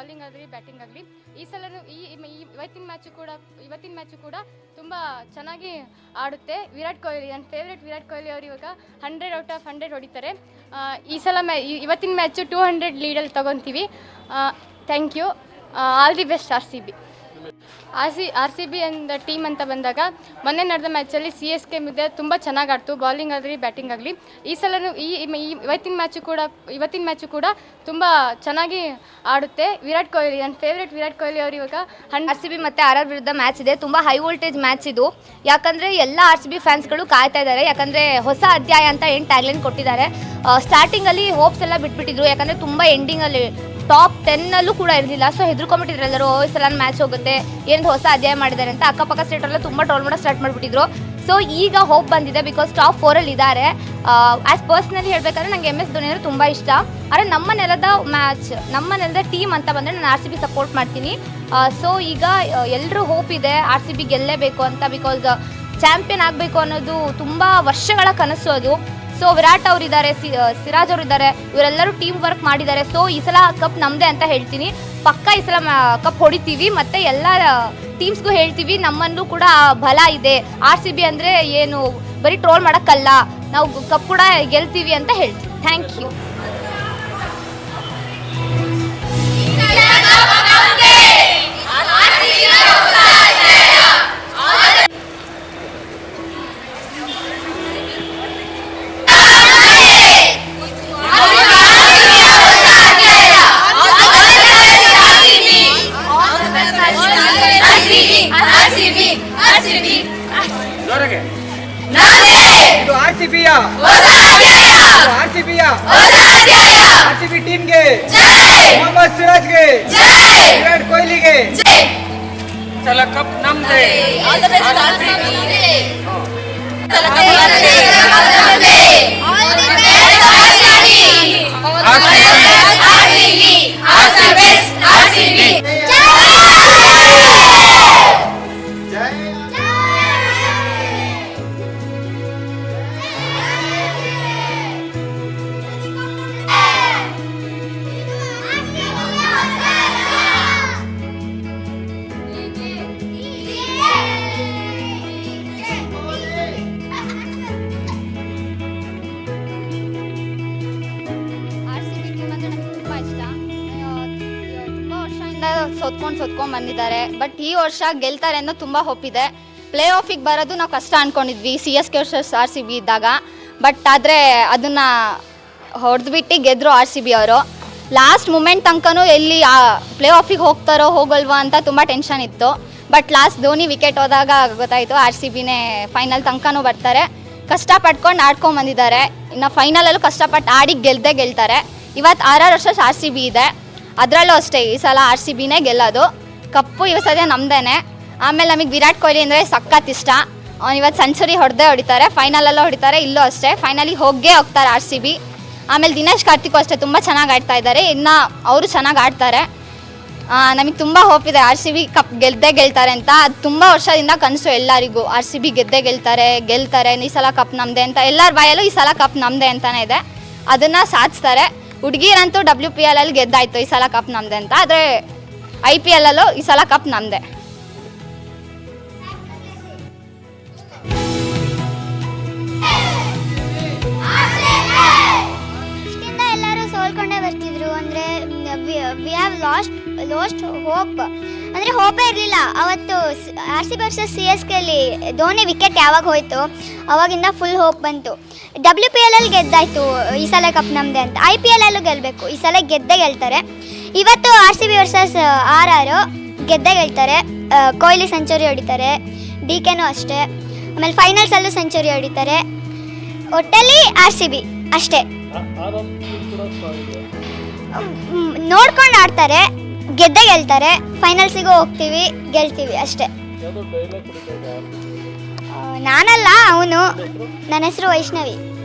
ಆಗಲಿ ಬ್ಯಾಟಿಂಗ್ ಆಗಲಿ ಈ ಸಲನೂ ಈ ಇವತ್ತಿನ ಮ್ಯಾಚು ಕೂಡ, ಇವತ್ತಿನ ಮ್ಯಾಚು ಕೂಡ ತುಂಬ ಚೆನ್ನಾಗಿ ಆಡುತ್ತೆ. ವಿರಾಟ್ ಕೊಹ್ಲಿ, ನನ್ನ ಫೇವ್ರೆಟ್ ವಿರಾಟ್ ಕೊಹ್ಲಿ ಅವರು ಇವಾಗ ಹಂಡ್ರೆಡ್ ಔಟ್ ಆಫ್ ಹಂಡ್ರೆಡ್ ಹೊಡಿತಾರೆ. ಈ ಸಲ ಮ್ಯಾ ಇವತ್ತಿನ ಮ್ಯಾಚು ಟೂ ಹಂಡ್ರೆಡ್ ಲೀಡಲ್ಲಿ ತೊಗೊತೀವಿ. Thank you all the best R C B R C R C B ಅಂದ ಟೀಮ್ ಅಂತ ಬಂದಾಗ ಮೊನ್ನೆ ನಡೆದ ಮ್ಯಾಚಲ್ಲಿ ಸಿ ಎಸ್ ಕೆ ಮುಂದೆ ತುಂಬ ಚೆನ್ನಾಗಿ ಆಡ್ತು ಬೌಲಿಂಗ್ ಆಗಲಿ ಬ್ಯಾಟಿಂಗ್ ಆಗಲಿ. ಈ ಸಲನೂ ಈ ಇವತ್ತಿನ ಮ್ಯಾಚು ಕೂಡ, ಇವತ್ತಿನ ಮ್ಯಾಚು ಕೂಡ ತುಂಬ ಚೆನ್ನಾಗಿ ಆಡುತ್ತೆ. ವಿರಾಟ್ ಕೊಹ್ಲಿ ನನ್ನ ಫೇವ್ರೆಟ್ ವಿರಾಟ್ ಕೊಹ್ಲಿ ಅವರು ಇವಾಗ ಹಂಡ್ ಆರ್ ಸಿ ಬಿ ಮತ್ತು ಆರ್ ಆರ್ ವಿರುದ್ಧ ಮ್ಯಾಚ್ ಇದೆ. ತುಂಬ ಹೈ ವೋಲ್ಟೇಜ್ ಮ್ಯಾಚ್ ಇದು. ಯಾಕಂದರೆ ಎಲ್ಲ ಆರ್ ಸಿ ಬಿ ಫ್ಯಾನ್ಸ್ಗಳು ಕಾಯ್ತಾ ಇದ್ದಾರೆ. ಯಾಕಂದರೆ ಹೊಸ ಅಧ್ಯಾಯ ಅಂತ ಏನು ಟ್ಯಾಗ್ಲೈನ್ ಕೊಟ್ಟಿದ್ದಾರೆ. ಸ್ಟಾರ್ಟಿಂಗಲ್ಲಿ ಹೋಪ್ಸ್ ಎಲ್ಲ ಬಿಟ್ಬಿಟ್ಟಿದ್ರು. ಯಾಕಂದರೆ ತುಂಬ ಎಂಡಿಂಗಲ್ಲಿ ಟಾಪ್ ಟೆನ್ನಲ್ಲೂ ಕೂಡ ಇರಲಿಲ್ಲ. ಸೊ ಹೆದರ್ಕೊಂಬಿಟ್ಟಿದ್ರು ಎಲ್ಲರೂ ಈ ಸಲ ಮ್ಯಾಚ್ ಹೋಗುತ್ತೆ. ಏನು ಹೊಸ ಅಧ್ಯಾಯ ಮಾಡಿದ್ದಾರೆ ಅಂತ ಅಕ್ಕಪಕ್ಕ ಸ್ಟೇಟಲ್ಲ ತುಂಬ ಟ್ರೋಲ್ ಮಾಡೋ ಸ್ಟಾರ್ಟ್ ಮಾಡಿಬಿಟ್ಟಿದ್ರು. ಸೊ ಈಗ ಹೋಪ್ ಬಂದಿದೆ ಬಿಕಾಸ್ ಟಾಪ್ ಫೋರಲ್ಲಿ ಇದ್ದಾರೆ. ಆ್ಯಸ್ ಪರ್ಸ್ನಲಿ ಹೇಳಬೇಕಂದ್ರೆ ನಂಗೆ ಎಂ ಎಸ್ ಧೋನಿ ಅಂದರೆ ತುಂಬ ಇಷ್ಟ. ಆದರೆ ನಮ್ಮ ನೆಲದ ಮ್ಯಾಚ್ ನಮ್ಮ ನೆಲದ ಟೀಮ್ ಅಂತ ಬಂದರೆ ನಾನು ಆರ್ ಸಿ ಬಿ ಸಪೋರ್ಟ್ ಮಾಡ್ತೀನಿ. ಸೊ ಈಗ ಎಲ್ಲರೂ ಹೋಪ್ ಇದೆ ಆರ್ ಸಿ ಬಿ ಗೆಲ್ಲೇಬೇಕು ಅಂತ ಬಿಕಾಸ್ ಚಾಂಪಿಯನ್ ಆಗಬೇಕು ಅನ್ನೋದು ತುಂಬ ವರ್ಷಗಳ ಕನಸು ಅದು. ಸೊ ವಿರಾಟ್ ಅವರಿದ್ದಾರೆ ಸಿರಾಜ್ ಅವರು ಇದ್ದಾರೆ ಇವರೆಲ್ಲರೂ ಟೀಮ್ ವರ್ಕ್ ಮಾಡಿದ್ದಾರೆ. ಸೊ ಈ ಸಲ ಕಪ್ ನಮ್ಮದೇ ಅಂತ ಹೇಳ್ತೀನಿ. ಪಕ್ಕ ಈ ಸಲ ಕಪ್ ಹೊಡಿತೀವಿ, ಮತ್ತೆ ಎಲ್ಲ ಟೀಮ್ಸ್ಗೂ ಹೇಳ್ತೀವಿ, ನಮ್ಮಲ್ಲೂ ಕೂಡ ಬಲ ಇದೆ. ಆರ್ ಸಿ ಬಿ ಅಂದರೆ ಏನು, ಬರೀ ಟ್ರೋಲ್ ಮಾಡೋಕ್ಕಲ್ಲ. ನಾವು ಕಪ್ ಕೂಡ ಗೆಲ್ತೀವಿ ಅಂತ ಹೇಳ್ತೀವಿ. ಥ್ಯಾಂಕ್ ಯು ಜೋರಾಗೆ ಇದು ಆರ್ ಸಿ ಬಿಯ ಆರ್ ಸಿ ಬಿಯ ಆರ್ ಸಿ ಬಿ ಟೀಮ್ಗೆ ಮೊಹಮ್ಮದ್ ಸಿರಾಜ್ಗೆ ವಿರಾಟ್ ಕೊಹ್ಲಿಗೆ ಸಲ ಕಪ್ ನಮ್ದೆ ವರ್ಷದಿಂದ ಸೋತ್ಕೊಂಡು ಸೋತ್ಕೊಂಡು ಬಂದಿದ್ದಾರೆ. ಬಟ್ ಈ ವರ್ಷ ಗೆಲ್ತಾರೆ ಅನ್ನೋ ತುಂಬ ಹೊಪ್ಪಿದೆ ಪ್ಲೇ ಆಫಿಗೆ ಬರೋದು ನಾವು ಕಷ್ಟ ಅನ್ಕೊಂಡಿದ್ವಿ. C S K R C B ಇದ್ದಾಗ. ಬಟ್ ಆದರೆ ಅದನ್ನು ಹೊಡೆದ್ಬಿಟ್ಟು ಗೆದ್ದರು ಆರ್ ಸಿ ಬಿ ಅವರು. ಲಾಸ್ಟ್ ಮೂಮೆಂಟ್ ತನಕನೂ ಎಲ್ಲಿ ಪ್ಲೇ ಆಫಿಗೆ ಹೋಗ್ತಾರೋ ಹೋಗಲ್ವಾ ಅಂತ ತುಂಬ ಟೆನ್ಷನ್ ಇತ್ತು. ಬಟ್ ಲಾಸ್ಟ್ ಧೋನಿ ವಿಕೆಟ್ ಹೋದಾಗ ಗೊತ್ತಾಯಿತು ಆರ್ ಸಿ ಬಿನೇ ಫೈನಲ್ ತನಕನೂ ಬರ್ತಾರೆ. ಕಷ್ಟ ಪಟ್ಕೊಂಡು ಆಡ್ಕೊಂಡ್ ಬಂದಿದ್ದಾರೆ. ಇನ್ನು ಫೈನಲಲ್ಲೂ ಕಷ್ಟಪಟ್ಟು ಆಡಿ ಗೆಲ್ದೇ ಗೆಲ್ತಾರೆ. ಇವತ್ತು ಆರಾರು ವರ್ಷ ಆರ್ ಸಿ ಬಿ ಇದೆ. ಅದರಲ್ಲೂ ಅಷ್ಟೇ, ಈ ಸಲ ಆರ್ ಸಿ ಬಿನೇ ಗೆಲ್ಲೋದು. ಕಪ್ಪು ಸದ್ಯ ನಮ್ದೇನೆ. ಆಮೇಲೆ ನಮಗೆ ವಿರಾಟ್ ಕೊಹ್ಲಿ ಅಂದರೆ ಸಖತ್ ಇಷ್ಟ. ಅವ್ನು ಇವತ್ತು ಸೆಂಚುರಿ ಹೊಡೆದೇ ಹೊಡಿತಾರೆ, ಫೈನಲಲ್ಲೂ ಹೊಡಿತಾರೆ, ಇಲ್ಲೂ ಅಷ್ಟೇ. ಫೈನಲಿಗೆ ಹೋಗೇ ಹೋಗ್ತಾರೆ ಆರ್ ಸಿ ಬಿ ಆಮೇಲೆ ದಿನೇಶ್ ಕಾರ್ತಿಕ್ ಅಷ್ಟೇ ತುಂಬ ಚೆನ್ನಾಗಿ ಆಡ್ತಾ ಇದ್ದಾರೆ ಇನ್ನು ಅವರು ಚೆನ್ನಾಗಿ ಆಡ್ತಾರೆ. ನಮಗೆ ತುಂಬ ಹೋಪ್ ಇದೆ ಆರ್ ಸಿ ಬಿ ಕಪ್ ಗೆದ್ದೇ ಗೆಲ್ತಾರೆ ಅಂತ. ಅದು ತುಂಬ ವರ್ಷದಿಂದ ಕನಸು ಎಲ್ಲರಿಗೂ. ಆರ್ ಸಿ ಬಿ ಗೆದ್ದೇ ಗೆಲ್ತಾರೆ ಗೆಲ್ತಾರೆ ಈ ಸಲ ಕಪ್ ನಮ್ಮದೇ ಅಂತ. ಎಲ್ಲರ ಬಾಯಲ್ಲೂ ಈ ಸಲ ಕಪ್ ನಮ್ಮದೇ ಅಂತಲೇ ಇದೆ. ಅದನ್ನು ಸಾಧಿಸ್ತಾರೆ. ಹುಡುಗಿರಂತೂ ಡಬ್ಲ್ಯೂ ಪಿ ಎಲ್ ಅಲ್ಲಿ ಗೆದ್ದಾಯ್ತು ಈ ಸಲ ಕಪ್ ನಮ್ದೆ ಅಂತ. ಆದರೆ ಐ ಪಿ ಎಲ್ಲಲ್ಲೂ ಈ ಸಲ ಕಪ್ ನಮ್ದೆ. ಎಲ್ಲರೂ ಸೋಲ್ಕೊಂಡೇ ಬರ್ತಿದ್ರು. ಅಂದರೆ we have lost lost hope ಅಂದರೆ ಹೋಪೇ ಇರಲಿಲ್ಲ. ಅವತ್ತು R C versus C S K ಅಲ್ಲಿ ಧೋನಿ ವಿಕೆಟ್ ಯಾವಾಗ ಹೋಯ್ತು, ಅವಾಗಿಂದ ಫುಲ್ ಹೋಪ್ ಬಂತು. ಡಬ್ಲ್ಯೂ ಪಿ ಎಲ್ ಅಲ್ಲಿ ಗೆದ್ದಾಯ್ತು, ಈ ಸಲ ಕಪ್ ನಮ್ದೆ ಅಂತ. ಐ ಪಿ ಎಲ್ ಅಲ್ಲೂ ಗೆಲ್ಲಬೇಕು ಈ ಸಲ ಗೆದ್ದೇ ಗೆಲ್ತಾರೆ. ಇವತ್ತು R C B versus R R ಗೆದ್ದೇ ಗೆಲ್ತಾರೆ. ಕೊಹ್ಲಿ ಸೆಂಚುರಿ ಹೊಡಿತಾರೆ ಡಿ ಕೆನೂ ಅಷ್ಟೇ. ಆಮೇಲೆ ಫೈನಲ್ಸಲ್ಲೂ ಸೆಂಚುರಿ ಹೊಡಿತಾರೆ. ಒಟ್ಟಲ್ಲಿ ಆರ್ ಸಿ ಬಿ ಅಷ್ಟೇ. ನೋಡ್ಕೊಂಡು ಆಡ್ತಾರೆ, ಗೆದ್ದೇ ಗೆಲ್ತಾರೆ. ಫೈನಲ್ಸಿಗೂ ಹೋಗ್ತೀವಿ, ಗೆಲ್ತೀವಿ ಅಷ್ಟೇ. ನಾನಲ್ಲ ಅವನು. ನನ್ನ ಹೆಸರು ವೈಷ್ಣವಿ.